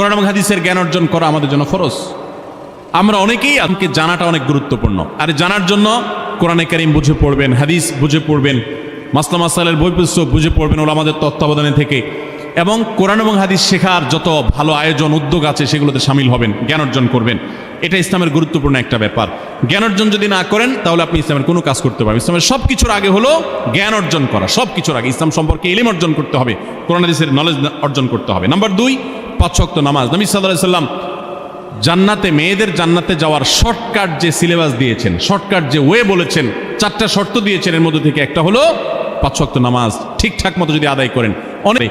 কোরআন এবং হাদিসের জ্ঞান অর্জন করা আমাদের জন্য ফরজ। আমরা অনেকেই আমাকে জানাটা অনেক গুরুত্বপূর্ণ। আর জানার জন্য কোরআনে কারিম বুঝে পড়বেন, হাদিস বুঝে পড়বেন, মাসলা মাসালের বই পুস্তক বুঝে পড়বেন ওরা আমাদের তত্ত্বাবধানে থেকে। এবং কোরআন এবং হাদিস শেখার যত ভালো আয়োজন, উদ্যোগ আছে, সেগুলোতে সামিল হবেন, জ্ঞান অর্জন করবেন। এটা ইসলামের গুরুত্বপূর্ণ একটা ব্যাপার। জ্ঞান অর্জন যদি না করেন, তাহলে আপনি ইসলামের কোনো কাজ করতে পারবেন ইসলামের সব কিছুর আগে হলো জ্ঞান অর্জন করা সব কিছুর আগে। ইসলাম সম্পর্কে এলিম অর্জন করতে হবে, কোরআন হাদিসের নলেজ অর্জন করতে হবে। নাম্বার দুই পাঁচ শক্ত নামাজ। নবী সাল্লাম জান্নাতে, মেয়েদের জান্নাতে যাওয়ার শর্টকাট যে সিলেবাস দিয়েছেন, শর্টকাট যে ওয়ে বলেছেন, চারটা শর্ত দিয়েছেন এর মধ্যে থেকে একটা হলো পাঁচ শক্ত নামাজ। ঠিকঠাক মতো যদি আদায় করেন। অনেক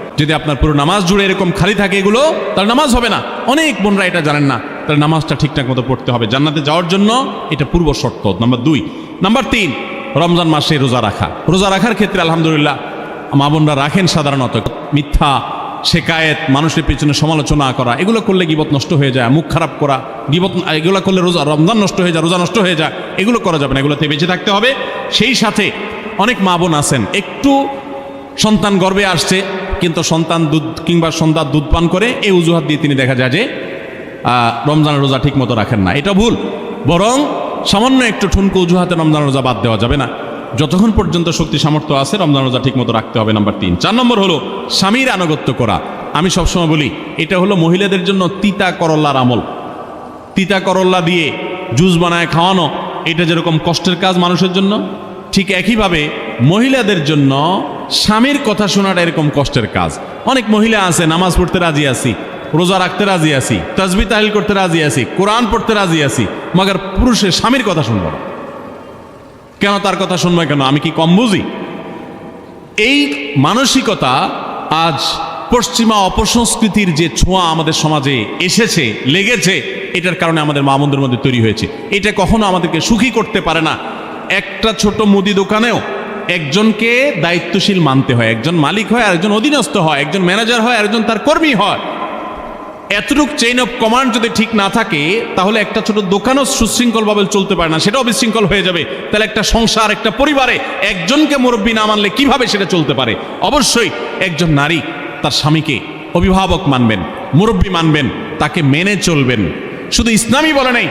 যদি আপনার পুরো নামাজ জুড়ে এরকম খালি থাকে এগুলো, তার নামাজ হবে না। অনেক বোনরা এটা জানেন না। তার নামাজটা ঠিকঠাক মতো পড়তে হবে। জান্নাতে যাওয়ার জন্য এটা পূর্ব শর্ত। নাম্বার দুই। নাম্বার তিন, রমজান মাসে রোজা রাখা। রোজা রাখার ক্ষেত্রে আলহামদুলিল্লাহ মা বোনরা রাখেন সাধারণত। মিথ্যা, শেকায়েত, মানুষের পিছনে সমালোচনা করা, এগুলো করলে গিবত নষ্ট হয়ে যায়, মুখ খারাপ করা, গিবত, এগুলো করলে রোজা, রমজান নষ্ট হয়ে যায়, রোজা নষ্ট হয়ে যায়, এগুলো করা যাবে না, এগুলোতে বেঁচে থাকতে হবে। সেই সাথে অনেক মা বোন আছেন। একটু সন্তান গর্বে আসছে কিন্তু সন্তান দুধ কিংবা সন্তান দুধ পান করে এই অজুহাত দিয়ে তিনি দেখা যায় যে আহ, রমজানের রোজা ঠিক মতো রাখেন না। এটা ভুল। বরং সামান্য একটু ঠুনকো অজুহাতে রমজান রোজা বাদ দেওয়া যাবে না। যতক্ষণ পর্যন্ত শক্তি সামর্থ্য আছে রমজান রোজা ঠিক মতো রাখতে হবে নাম্বার তিন। চার নম্বর হলো স্বামীর আনুগত্য করা। আমি সবসময় বলি এটা হলো মহিলাদের জন্য তিতা করল্লার আমল। তিতা করল্লা দিয়ে জুস বানায় খাওয়ানো এটা যেরকম কষ্টের কাজ মানুষের জন্য ঠিক একইভাবে মহিলাদের জন্য স্বামীর কথা শোনাটা এরকম কষ্টের কাজ। অনেক মহিলা আছে, নামাজ পড়তে রাজি আছি, রোজা রাখতে রাজি আছি, তাজবি তাহিল করতে রাজি আছি, কোরআন পড়তে রাজি আছি, মগর পুরুষের স্বামীর কথা শুনব না। কেন তার কথা শুনবে কেন? আমি কি কম বুঝি? এই মানসিকতা আজ পশ্চিমা অপসংস্কৃতির যে ছোঁয়া আমাদের সমাজে এসেছে, লেগেছে, এটার কারণে আমাদের মা বোনদের মধ্যে তৈরি হয়েছে। এটা কখনো আমাদেরকে সুখী করতে পারে না। একটা ছোট মুদি দোকানেও একজনকে দায়িত্বশীল মানতে হয়, একজন মালিক হয় আর একজন অধীনস্থ হয়, একজন ম্যানেজার হয় আর একজন তার কর্মী হয়। এতটুক চেইন অফ কমান্ড যদি ঠিক না থাকে, তাহলে একটা ছোট দোকানও সুশৃঙ্খলভাবে চলতে পারে না, সেটাও বিশৃঙ্খল হয়ে যাবে। তাহলে একটা সংসার, একটা পরিবারে একজনকে মুরব্বী না মানলে কীভাবে সেটা চলতে পারে? অবশ্যই একজন নারী তার স্বামীকে অভিভাবক মানবেন, মুরব্বী মানবেন, তাকে মেনে চলবেন। শুধু ইসলামই বলে নেই,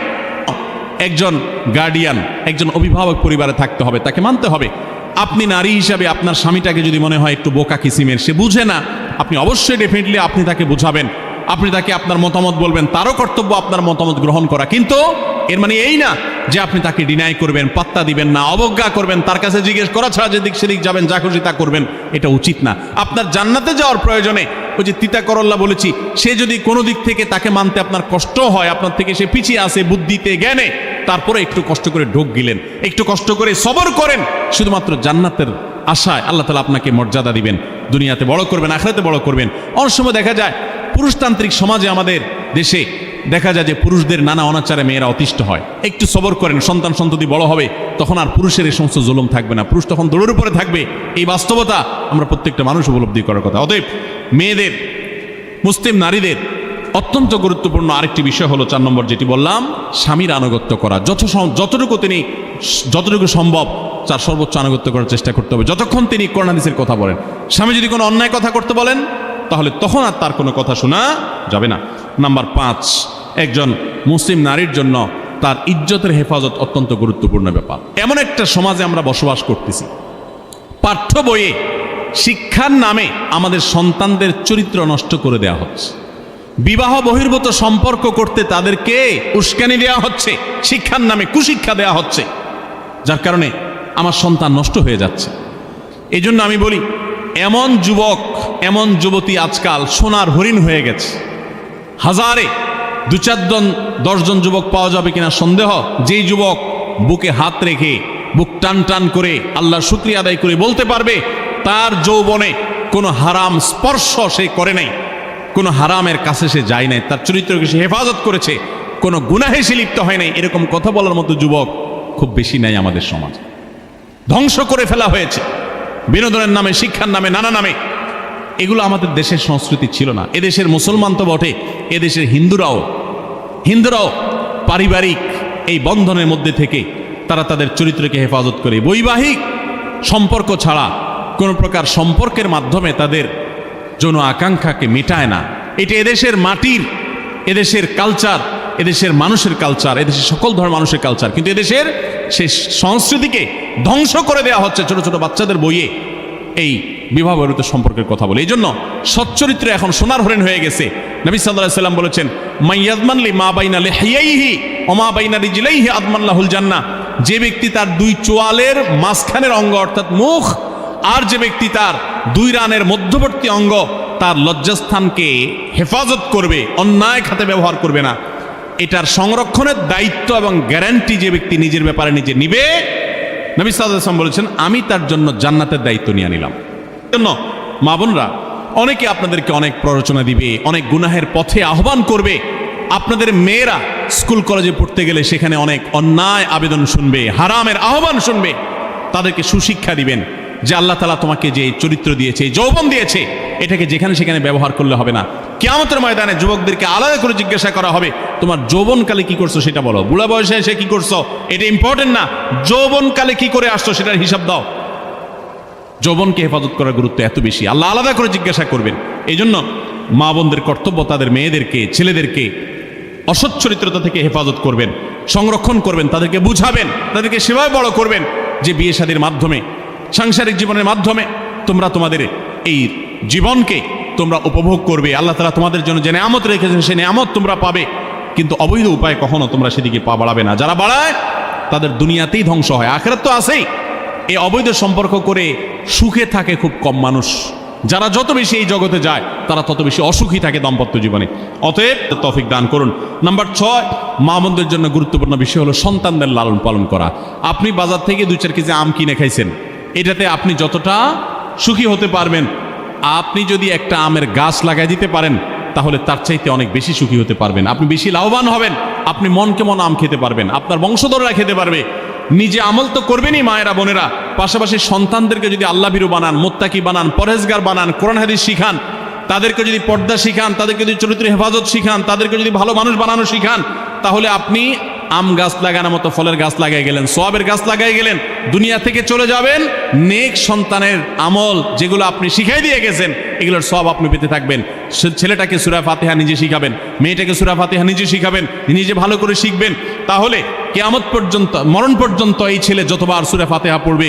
একজন গার্ডিয়ান একজন অভিভাবক পরিবারে থাকতে হবে, তাকে মানতে হবে। আপনি নারী হিসাবে আপনার স্বামীটাকে যদি মনে হয় একটু বোকা কিসিমের, সে বুঝে না, আপনি অবশ্যই ডেফিনেটলি আপনি তাকে বুঝাবেন। আপনি তাকে আপনার মতামত বলবেন, তারও কর্তব্য আপনার মতামত গ্রহণ করা। কিন্তু এর মানে এই না যে আপনি তাকে ডিনাই করবেন, পাত্তা দিবেন না, অবজ্ঞা করবেন, তার কাছে জিজ্ঞেস করা ছাড়া যেদিক সেদিক যাবেন, যা খুশি তা করবেন, এটা উচিত না। আপনার জান্নাতে যাওয়ার প্রয়োজনে ওই যে তিতা করল্লা বলেছি, সে যদি কোনো দিক থেকে তাকে মানতে আপনার কষ্ট হয়, আপনার থেকে সে পিছিয়ে আসে বুদ্ধিতে, জ্ঞানে তারপরে একটু কষ্ট করে ঢোক গিলেন, একটু কষ্ট করে সবর করেন। শুধুমাত্র জান্নাতের আশায় আল্লাহ তালা আপনাকে মর্যাদা দিবেন, দুনিয়াতে বড় করবেন আখড়াতে বড় করবেন। অনেক সময় দেখা যায় পুরুষতান্ত্রিক সমাজে আমাদের দেশে দেখা যায় যে পুরুষদের নানা অনাচারে মেয়েরা অতিষ্ঠ হয়। একটু সবর করেন, সন্তান সন্ততি বড় হবে, তখন আর পুরুষের এই সমস্ত জুলুম থাকবে না। পুরুষ তখন দৌড়ের উপরে থাকবে। এই বাস্তবতা আমরা প্রত্যেকটা মানুষ উপলব্ধি করার কথা। অতএব মেয়েদের, মুসলিম নারীদের অত্যন্ত গুরুত্বপূর্ণ আরেকটি বিষয় হলো চার নম্বর যেটি বললাম, স্বামীর আনুগত্য করা। যত যতটুকু তিনি যতটুকু সম্ভব তার সর্বোচ্চ আনুগত্য করার চেষ্টা করতে হবে। যতক্ষণ তিনি কোরআন হাদিসের কথা বলেন। স্বামী যদি কোনো অন্যায় কথা করতে বলেন, তাহলে তখন আর তার কোনো কথা শোনা যাবে না। নাম্বার পাঁচ, একজন মুসলিম নারীর জন্য তার ইজ্জতের হেফাজত অত্যন্ত গুরুত্বপূর্ণ ব্যাপার। এমন একটা সমাজে আমরা বসবাস করতেছি। পাঠ্য বইয়ে, শিক্ষার নামে আমাদের সন্তানদের চরিত্র নষ্ট করে দেওয়া হচ্ছে। বিবাহ বহির্ভূত সম্পর্ক করতে তাদেরকে উস্কানি দেওয়া হচ্ছে, শিক্ষার নামে কুশিক্ষা দেওয়া হচ্ছে, যার কারণে আমার সন্তান নষ্ট হয়ে যাচ্ছে। এই আমি বলি, এমন যুবক, এমন যুবতী আজকাল সোনার হরিণ হয়ে গেছে। হাজারে দু চারজন, দশজন যুবক পাওয়া যাবে কিনা সন্দেহ, যেই যুবক বুকে হাত রেখে বুক টান টান করে আল্লাহ শুক্রিয়া আদায় করে বলতে পারবে, তার যৌবনে কোনো হারাম স্পর্শ সে করে নাই। কোনো হারামের কাছে সে যায় নাই, তার চরিত্রকে সে হেফাজত করেছে। কোনো গুনাহে সে লিপ্ত হয় নাই, এরকম কথা বলার মতো যুবক খুব বেশি নাই আমাদের সমাজ। ধ্বংস করে ফেলা হয়েছে। বিনোদনের নামে, শিক্ষার নামে, নানা নামে। এগুলো আমাদের দেশের সংস্কৃতি ছিল না। এদেশের মুসলমান তো বটে, এদেশের হিন্দুরাও। হিন্দুরাও পারিবারিক এই বন্ধনের মধ্যে থেকে তারা তাদের চরিত্রকে হেফাজত করে। বৈবাহিক সম্পর্ক ছাড়া কোনো প্রকার সম্পর্কের মাধ্যমে তাদের যৌন আকাঙ্ক্ষাকে মেটায় না। এটা এদেশের মাটির, এদেশের কালচার এদেশের মানুষের কালচার এদেশের সকল ধরনের মানুষের কালচার কিন্তু এদেশের সেই সংস্কৃতিকে ধ্বংস করে দেওয়া হচ্ছে ছোট ছোট বাচ্চাদের বইয়ে এই বিবাহ সম্পর্কের কথা বলে। এই জন্য সচ্চরিত্র এখন সোনার হরেন হয়ে গেছে। নবী সাল্লাহ সাল্লাম বলেছেন মাইয়াজমানলি মা বাইনা লেহাইহি অমা বাইনা রিজিলাইহি আদমাল্লাহুল জান্না। যে ব্যক্তি তার দুই চোয়ালের মাঝখানের অঙ্গ অর্থাৎ মুখ, আর যে ব্যক্তি তার দুই রানের মধ্যবর্তী অঙ্গ তার লজ্জাস্থানকে হেফাজত করবে, অন্যায় খাতে ব্যবহার করবে না। এটার সংরক্ষণের দায়িত্ব এবং গ্যারান্টি যে ব্যক্তি নিজের ব্যাপারে নিজে নিবে, নবী সাল্লাম বলেছেন, আমি তার জন্য জান্নাতের দায়িত্ব নিয়ে নিলাম। জন্য মা বোনরা, অনেকে আপনাদেরকে অনেক প্ররোচনা দিবে, অনেক গুনাহের পথে আহ্বান করবে। আপনাদের মেয়েরা স্কুল কলেজে পড়তে গেলে সেখানে অনেক অন্যায় আবেদন শুনবে, হারামের আহ্বান শুনবে। তাদেরকে সুশিক্ষা দিবেন। যে আল্লাহ তালা তোমাকে যে চরিত্র দিয়েছে যৌবন দিয়েছে, এটাকে যেখানে সেখানে ব্যবহার করলে হবে না। কেয়ামতের ময়দানে যুবকদেরকে আলাদা করে জিজ্ঞাসা করা হবে, তোমার যৌবনকালে কি করছ সেটা বলো? বুড়া বয়সে এসে কি করছ? এটা ইম্পর্টেন্ট না। যৌবনকালে কি করে আসছো সেটার হিসাব দাও। যৌবনকে হেফাজত করার গুরুত্ব এত বেশি। আল্লাহ আলাদা করে জিজ্ঞাসা করবেন। এই জন্য মা বোনদের কর্তব্য তাদের মেয়েদেরকে, ছেলেদেরকে অসৎ চরিত্রতা থেকে হেফাজত করবেন, সংরক্ষণ করবেন, তাদেরকে বুঝাবেন, তাদেরকে সেভাবে বড় করবেন যে বিয়ে শাদীর মাধ্যমে সাংসারিক জীবনের মাধ্যমে তোমরা তোমাদের এই জীবনকে তোমরা উপভোগ করবে। আল্লাহ তালা তোমাদের জন্য যে নেয়ামত রেখেছেন সে নেয়ামত তোমরা পাবে। কিন্তু অবৈধ উপায় কখনো তোমরা সেদিকে পা বাড়াবে না। যারা বাড়ায়, তাদের দুনিয়াতেই ধ্বংস হয়। আখেরাত তো আছেই। এই অবৈধ সম্পর্ক করে সুখে থাকে খুব কম মানুষ। যারা যত বেশি এই জগতে যায়, তারা তত বেশি অসুখী থাকে দাম্পত্য জীবনে। অতএব তফিক দান করুন। নাম্বার ছয়, মা বোনদের জন্য গুরুত্বপূর্ণ বিষয় হলো সন্তানদের লালন পালন করা। আপনি বাজার থেকে দুই চার কেজি আম কিনে খাইছেন। এটাতে আপনি যতটা সুখী হতে পারবেন, আপনি যদি একটা আমের গাছ লাগাই দিতে পারেন, তাহলে তার চাইতে অনেক বেশি সুখী হতে পারবেন। আপনি বেশি লাভবান হবেন, আপনি মনকে মন আম খেতে পারবেন, আপনার বংশধররা খেতে পারবে। নিজে আমল তো করবেনই মায়েরা, বোনেরা। পাশাপাশি সন্তানদেরকে যদি আল্লাহ বিরু বানান, মোত্তাকি বানান পরেজগার বানান, কোরআন হাদিস শিখান, তাদেরকে যদি পর্দা শিখান, তাদেরকে যদি চরিত্র হেফাজত শিখান, তাদেরকে যদি ভালো মানুষ বানানো শিখান, তাহলে আপনি আম গাছ লাগানোর মতো ফলের গাছ লাগাই গেলেন, সোয়াবের গাছ লাগাই গেলেন, দুনিয়া থেকে চলে যাবেন, নেক সন্তানের আমল যেগুলো আপনি শিখাই দিয়ে গেছেন, এগুলোর সব আপনি পেতে থাকবেন। ছেলেটাকে সুরা ফাতেহা নিজে শিখাবেন, মেয়েটাকে সুরা ফাতেহা নিজে শিখাবেন, নিজে ভালো করে শিখবেন। তাহলে কেয়ামত পর্যন্ত, মরণ পর্যন্ত এই ছেলে যতবার সুরা ফাতেহা পড়বে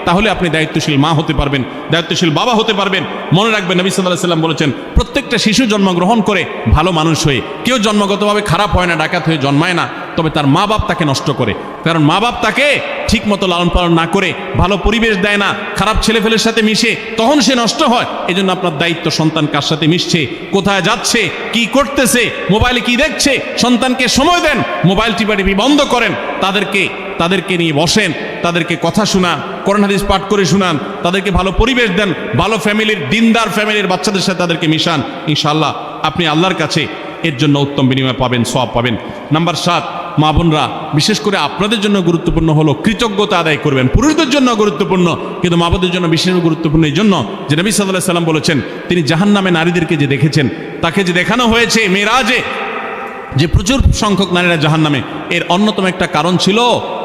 তাহলে আপনি দায়িত্বশীল মা হতে পারবেন, দায়িত্বশীল বাবা হতে পারবেন। মনে রাখবেন, নবী সাল্লাহ সাল্লাম বলেছেন, প্রত্যেকটা শিশু জন্মগ্রহণ করে ভালো মানুষ হয়ে, কেউ জন্মগতভাবে খারাপ হয় না, ডাকাত হয়ে জন্মায় না। তবে তার মা বাপ তাকে নষ্ট করে। কারণ মা বাপ তাকে ঠিক মতো লালন পালন না করে, ভালো পরিবেশ দেয় না, খারাপ ছেলেফেলের সাথে মিশে, তখন সে নষ্ট হয়। এই জন্য আপনার দায়িত্ব সন্তান কার সাথে মিশছে, কোথায় যাচ্ছে, কি করতেছে, মোবাইলে কি দেখছে, সন্তানকে সময় দেন, মোবাইল টিপাটিপি বন্ধ করেন, তাদেরকে তাদেরকে নিয়ে বসেন, তাদেরকে কথা শোনান, কোরআন হাদিস পাঠ করে শোনান, তাদেরকে ভালো পরিবেশ দেন, ভালো ফ্যামিলির, দিনদার ফ্যামিলির বাচ্চাদের সাথে তাদেরকে মিশান। ইনশাল্লাহ আপনি আল্লাহর কাছে এর জন্য উত্তম বিনিময় পাবেন সব পাবেন। নাম্বার সাত মা বোনরা, বিশেষ করে আপনাদের জন্য গুরুত্বপূর্ণ হলো কৃতজ্ঞতা আদায় করবেন। পুরুষদের জন্য গুরুত্বপূর্ণ, কিন্তু মা বোনদের জন্য বিশেষ গুরুত্বপূর্ণ এই জন্য যে নবী সাল্লাহ সাল্লাম বলেছেন, তিনি জাহান নামে নারীদেরকে যে দেখেছেন, তাকে যে দেখানো হয়েছে মেয়েরাজে, যে প্রচুর সংখ্যক নারীরা জাহান নামে এর অন্যতম একটা কারণ ছিল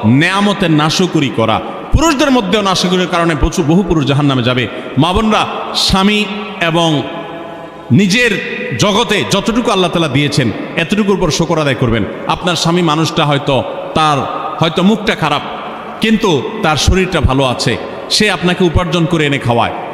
নেয়ামতের নাশকুরি করা। পুরুষদের মধ্যেও নাশকুরির কারণে প্রচুর, বহু পুরুষ জাহান নামে যাবে। মা বোনরা, স্বামী এবং নিজের জগতে যতটুকু আল্লাহ তালা দিয়েছেন, এতটুকুর উপর শকর আদায় করবেন। আপনার স্বামী মানুষটা হয়তো তার, হয়তো মুখটা খারাপ, কিন্তু তার শরীরটা ভালো আছে। সে আপনাকে উপার্জন করে এনে খাওয়ায়।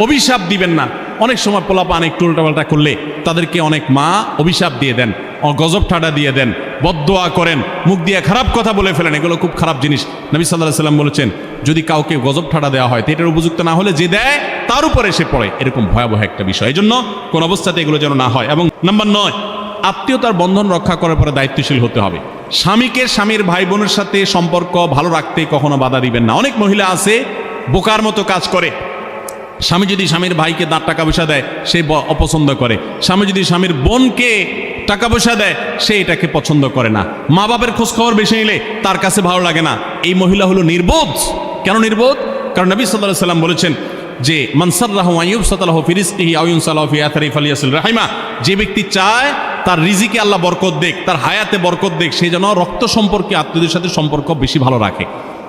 অভিশাপ দিবেন না। অনেক সময় পোলাপান একটু উল্টাপাল্টা করলে তাদেরকে অনেক মা অভিশাপ দিয়ে দেন গজব ঠাডা দিয়ে দেন বদোয়া করেন, মুখ দিয়ে খারাপ কথা বলে ফেলেন, এগুলো খুব খারাপ জিনিস। নবী সাল্লাহ সাল্লাম বলেছেন, যদি কাউকে গজব ঠাডা দেওয়া হয়, তো এটার উপযুক্ত না হলে যে দেয়, তার উপরে এসে পড়ে। এরকম ভয়াবহ একটা বিষয়। এই জন্য কোন অবস্থাতে এগুলো যেন না হয়। এবং নাম্বার নয়, আত্মীয়তার বন্ধন রক্ষা করার পরে দায়িত্বশীল হতে হবে। স্বামীকে স্বামীর ভাই বোনের সাথে সম্পর্ক ভালো রাখতে কখনো বাধা দিবেন না। অনেক মহিলা আছে, বোকার মতো কাজ করে স্বামী যদি স্বামীর ভাইকে দাঁত টাকা পয়সা দেয়, সে অপছন্দ করে। স্বামী যদি স্বামীর বোনকে টাকা পয়সা দেয়, সে এটাকে পছন্দ করে না। মা বাপের খোঁজখবর বেশি নিলে তার কাছে ভালো লাগে না। এই মহিলা হলো নির্বোধ। কেন নির্বোধ? কারণ নবী সাল্লাহ সাল্লাম বলেছেন যে মানসার রাহু আইয়ুব সাতালাহ ফিরিস ইহি আউন সালাহ ফিয়াতারিফ আলিয়াসুল রাহিমা। যে ব্যক্তি চায় তার রিজিকে আল্লাহ বরকত দেখ তার হায়াতে বরকত দেখ সে যেন রক্ত সম্পর্কে আত্মীয়দের সাথে সম্পর্ক বেশি ভালো রাখে।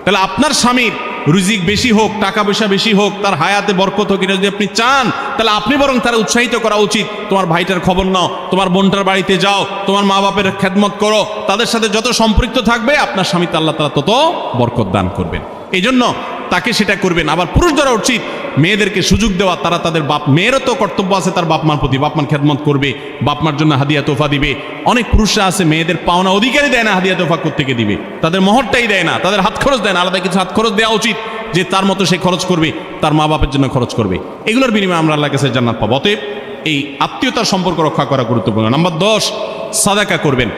তাহলে আপনার স্বামীর রুজিক বেশি হোক, টাকা পয়সা বেশি হোক, তার হায়াতে বরকত হোক, এটা যদি আপনি চান, তাহলে আপনি বরং তারা উৎসাহিত করা উচিত। তোমার ভাইটার খবর নাও, তোমার বোনটার বাড়িতে যাও, তোমার মা বাপের খেদমত করো, তাদের সাথে যত সম্পৃক্ত থাকবে, আপনার স্বামী আল্লাহ তালা তত বরকত দান করবেন। এই জন্য তাকে সেটা করবেন। আবার পুরুষ ধরা উচিত মেয়েদেরকে সুযোগ দেওয়া, তারা তাদের বাপ, মেয়েরও তো কর্তব্য আছে তার বাপ মার প্রতি, বাপ মার খেদমত করবে, বাপ মার জন্য হাদিয়া তোফা দিবে। অনেক পুরুষরা আছে, মেয়েদের পাওনা অধিকারই দেয় না, হাদিয়া তোফা থেকে দিবে। তাদের মহরটাই দেয় না, তাদের হাত খরচ দেয় না, আলাদা কিছু হাত খরচ দেওয়া উচিত যে তার মতো সে খরচ করবে, তার মা বাপের জন্য খরচ করবে। এগুলোর বিনিময়ে আমরা আল্লাহ কাছে জান্নাত পাবো। অতএব এই আত্মীয়তার সম্পর্ক রক্ষা করা গুরুত্বপূর্ণ। নাম্বার দশ, সাদাকা করবেন।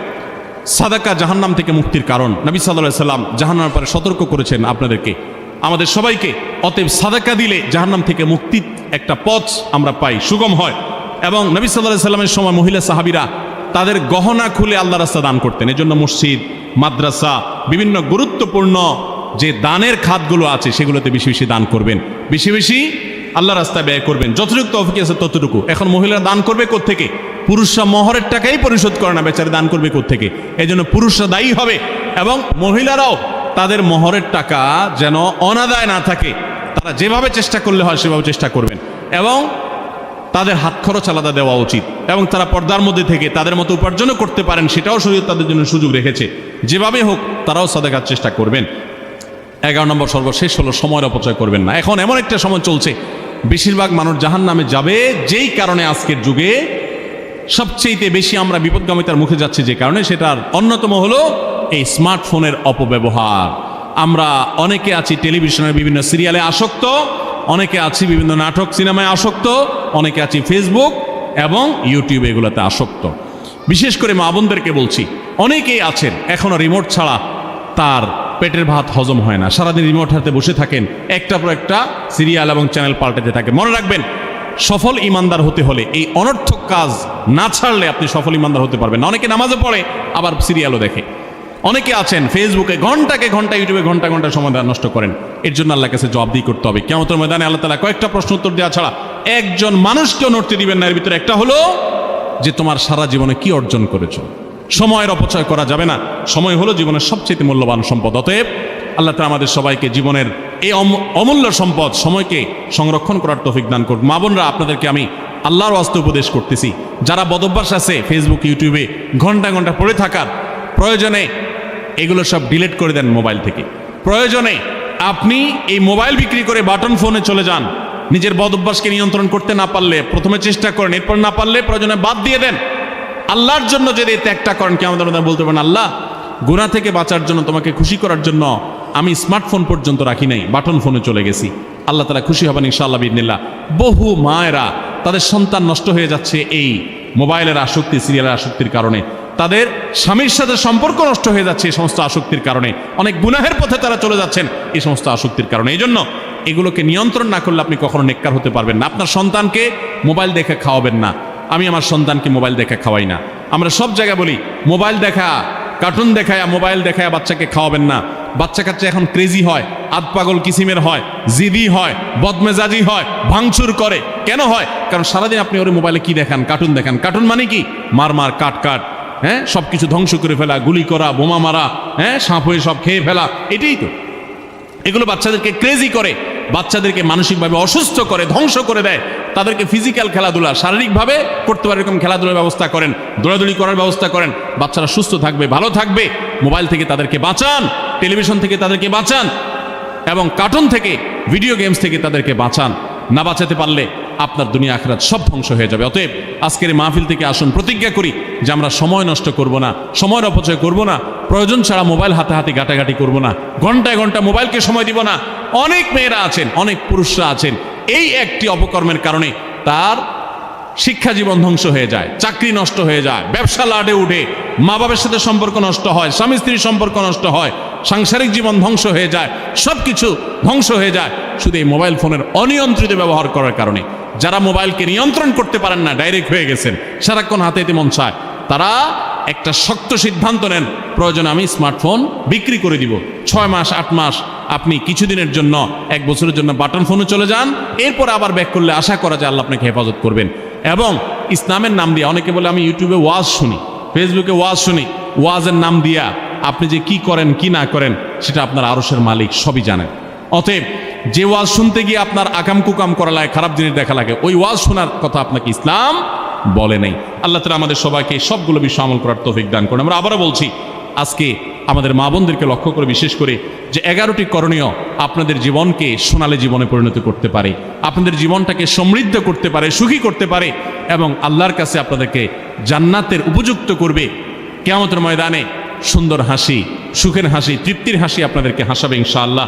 সাদাকা জাহান্নাম থেকে মুক্তির কারণ। নবী সাল্লাহ সাল্লাম জাহান্নামের পরে সতর্ক করেছেন আপনাদেরকে। আমাদের সবাইকে, অতএব সাদাকা দিলে জাহান্নাম থেকে মুক্তির একটা পথ আমরা পাই, সুগম হয়। এবং নবী সাল্লাহ সাল্লামের সময় মহিলা সাহাবিরা তাদের গহনা খুলে আল্লাহ রাস্তা দান করতেন। এজন্য মসজিদ, মাদ্রাসা, বিভিন্ন গুরুত্বপূর্ণ যে দানের খাতগুলো আছে, সেগুলোতে বেশি বেশি দান করবেন। বেশি বেশি আল্লাহ রাস্তায় ব্যয় করবেন। যতটুকু তফিক আছে ততটুকু। এখন মহিলারা দান করবে থেকে পুরুষরা মহরের টাকাই পরিশোধ করে না, বেচারে দান করবে থেকে এই জন্য পুরুষরা দায়ী হবে এবং মহিলারাও তাদের মহরের টাকা যেন অনাদায় না থাকে। তারা যেভাবে চেষ্টা করলে হয়, সেভাবে চেষ্টা করবেন। এবং তাদের হাত খরচ আলাদা দেওয়া উচিত। এবং তারা পর্দার মধ্যে থেকে তাদের মতো উপার্জনও করতে পারেন, সেটাও শরীর তাদের জন্য সুযোগ রেখেছে। যেভাবে হোক, তারাও সাদাকার চেষ্টা করবেন। এগারো নম্বর সর্বশেষ হলো সময়ের অপচয় করবেন না। এখন এমন একটা সময় চলছে, বেশিরভাগ মানুষ জাহান নামে যাবে, যেই কারণে আজকের যুগে সবচেয়েতে বেশি আমরা বিপদগামিতার মুখে যাচ্ছি যে কারণে সেটার অন্যতম হলো এই স্মার্টফোনের অপব্যবহার। আমরা অনেকে আছি টেলিভিশনের বিভিন্ন সিরিয়ালে আসক্ত, অনেকে আছি বিভিন্ন নাটক সিনেমায় আসক্ত, অনেকে আছি ফেসবুক এবং ইউটিউব এগুলোতে আসক্ত। বিশেষ করে মা বোনদেরকে বলছি, অনেকেই আছেন এখনও রিমোট ছাড়া তার পেটের ভাত হজম হয় না। সারাদিন রিমোট হাতে বসে থাকেন একটা পর একটা সিরিয়াল এবং চ্যানেল পাল্টাতে থাকে। মনে রাখবেন সফল ইমানদার হতে হলে, এই অনর্থক কাজ না ছাড়লে আপনি সফল ইমানদার হতে পারবেন অনেকে নামাজে পড়ে, আবার সিরিয়ালও দেখে। অনেকে আছেন, ফেসবুকে ঘন্টাকে ঘণ্টা, ইউটিউবে ঘণ্টা ঘণ্টা সময় দেওয়া নষ্ট করেন। এর জন্য আল্লাহ কাছে জবাবদিহি করতে হবে। কেমন ময়দানে আল্লাহ তালা কয়েকটা প্রশ্ন উত্তর দেওয়া ছাড়া একজন মানুষকেও নড়তে দিবেন না। এর ভিতরে একটা হলো যে, তোমার সারা জীবনে কি অর্জন করেছ? সময়ের অপচয় করা যাবে না। সময় হলো জীবনের সবচেয়ে মূল্যবান সম্পদ। অতএব আল্লাহ তালা আমাদের সবাইকে জীবনের এই অম- অমূল্য সম্পদ সময়কে সংরক্ষণ করার তৌফিক দান করুন মা বোনরা, আপনাদেরকে আমি আল্লাহর অস্ত উপদেশ করতেছি। যারা বদভ্যাস আছে ফেসবুক ইউটিউবে ঘণ্টা ঘণ্টা পড়ে থাকার প্রয়োজনে এগুলো সব ডিলিট করে দেন মোবাইল থেকে। প্রয়োজনে আপনি এই মোবাইল বিক্রি করে বাটন ফোনে চলে যান। নিজের বদভ্যাসকে নিয়ন্ত্রণ করতে না পারলে, প্রথমে চেষ্টা করেন, এরপর না পারলে প্রয়োজনে বাদ দিয়ে দেন। আল্লাহর জন্য যদি ত্যাগটা করেন কেমন বলতে পারেন আল্লাহ গুণা থেকে বাঁচার জন্য, তোমাকে খুশি করার জন্য আমি স্মার্টফোন পর্যন্ত রাখি নাই বাটন ফোনে চলে গেছি। আল্লাহ তালা খুশি হবেন ইনশাআল্লাহ বিদিনিল্লাহ বহু মায়েরা তাদের সন্তান নষ্ট হয়ে যাচ্ছে এই মোবাইলের আসক্তি সিরিয়ালের আসক্তির কারণে। তাদের স্বামীর সাথে সম্পর্ক নষ্ট হয়ে যাচ্ছে এই সমস্ত আসক্তির কারণে। অনেক গুনাহের পথে তারা চলে যাচ্ছেন এই সমস্ত আসক্তির কারণে। এই জন্য এগুলোকে নিয়ন্ত্রণ না করলে আপনি কখনো নেককার হতে পারবেন না। আপনার সন্তানকে মোবাইল দেখে খাওয়াবেন না। আমি আমার সন্তানকে মোবাইল দেখে খাওয়াই না। আমরা সব জায়গায় বলি, মোবাইল দেখা কার্টুন দেখায়, মোবাইল দেখায় বাচ্চাকে খাওয়াবেন না। বাচ্চা কাচ্চা এখন ক্রেজি হয়, আধ পাগল কিসিমের হয়, জিদি হয়, বদমেজাজি হয়, ভাঙচুর করে। কেন হয়? কারণ সারাদিন আপনি ওর মোবাইলে কি দেখান? কার্টুন দেখান। কার্টুন মানে কি? মার মার, কাট কাট হ্যাঁ? সব কিছু ধ্বংস করে ফেলা, গুলি করা, বোমা মারা হ্যাঁ? সাঁপ হয়ে সব খেয়ে ফেলা। এটাই তো। এগুলো বাচ্চাদেরকে ক্রেজি করে, বাচ্চাদেরকে মানসিকভাবে অসুস্থ করে, ধ্বংস করে দেয়। তাদেরকে ফিজিক্যাল খেলাধুলা, শারীরিকভাবে করতে পারে এরকম খেলাধুলার ব্যবস্থা করেন, দৌড়াদৌড়ি করার ব্যবস্থা করেন, বাচ্চারা সুস্থ থাকবে, ভালো থাকবে মোবাইল থেকে তাদেরকে বাঁচান টেলিভিশন থেকে তাদেরকে বাঁচান এবং কার্টুন থেকে ভিডিও গেমস থেকে তাদেরকে বাঁচান। না বাঁচাতে পারলে আপনার দুনিয়া আখরাত সব ধ্বংস হয়ে যাবে। অতএব আজকের মাহফিল থেকে আসুন, প্রতিজ্ঞা করি যে আমরা সময় নষ্ট করব না, সময়ের অপচয় করব না, প্রয়োজন ছাড়া মোবাইল হাতে হাতে গাটাগাটি করব না, ঘন্টায় ঘণ্টা মোবাইলকে সময় দিব না। অনেক মেয়েরা আছেন, অনেক পুরুষরা আছেন এই একটি অপকর্মের কারণে তার শিক্ষা জীবন ধ্বংস হয়ে যায়, চাকরি নষ্ট হয়ে যায়, ব্যবসা লাডে উঠে মা বাবার সাথে সম্পর্ক নষ্ট হয়, স্বামী স্ত্রীর সম্পর্ক নষ্ট হয়, সাংসারিক জীবন ধ্বংস হয়ে যায় সব কিছু ধ্বংস হয়ে যায়। শুধু এই মোবাইল ফোনের অনিয়ন্ত্রিত ব্যবহার করার কারণে যারা মোবাইলকে নিয়ন্ত্রণ করতে পারেন না, ডাইরেক্ট হয়ে গেছেন, সারাক্ষণ হাতে এতে মন চায়, তারা একটা শক্ত সিদ্ধান্ত নেন, প্রয়োজন আমি স্মার্টফোন বিক্রি করে দিব। ছয় মাস, আট মাস আপনি কিছুদিনের জন্য, এক বছরের জন্য বাটন ফোনে চলে যান, এরপর আবার ব্যাক করলে আশা করা যায় আল্লাহ আপনাকে হেফাজত করবেন। এবং ইসলামের নাম দিয়ে, অনেকে বলে আমি ইউটিউবে ওয়াজ শুনি ফেসবুকে ওয়াজ শুনি, ওয়াজের নাম দিয়া আপনি যে কি করেন, কি না করেন, সেটা আপনার আরসের মালিক সবই জানেন। অতএব যে ওয়াজ শুনতে গিয়ে আপনার আকাম কুকাম করা লাগে, খারাপ জিনিস দেখা লাগে, ওই ওয়াজ শোনার কথা আপনাকে ইসলাম বলে নেই। আল্লাহ তালা আমাদের সবাইকে সবগুলো বিষয় আমল করার তৌফিক দান করেন। আমরা আবারও বলছি, আজকে আমাদের মা বোনদেরকে লক্ষ্য করে বিশেষ করে যে এগারোটি করণীয় আপনাদের জীবনকে সোনালে জীবনে পরিণত করতে পারে, আপনাদের জীবনটাকে সমৃদ্ধ করতে পারে, সুখী করতে পারে এবং আল্লাহর কাছে আপনাদেরকে জান্নাতের উপযুক্ত করবে। কেয়ামতের ময়দানে সুন্দর হাসি, সুখের হাসি, তৃপ্তির হাসি আপনাদেরকে হাসাবে ইনশাআল্লাহ।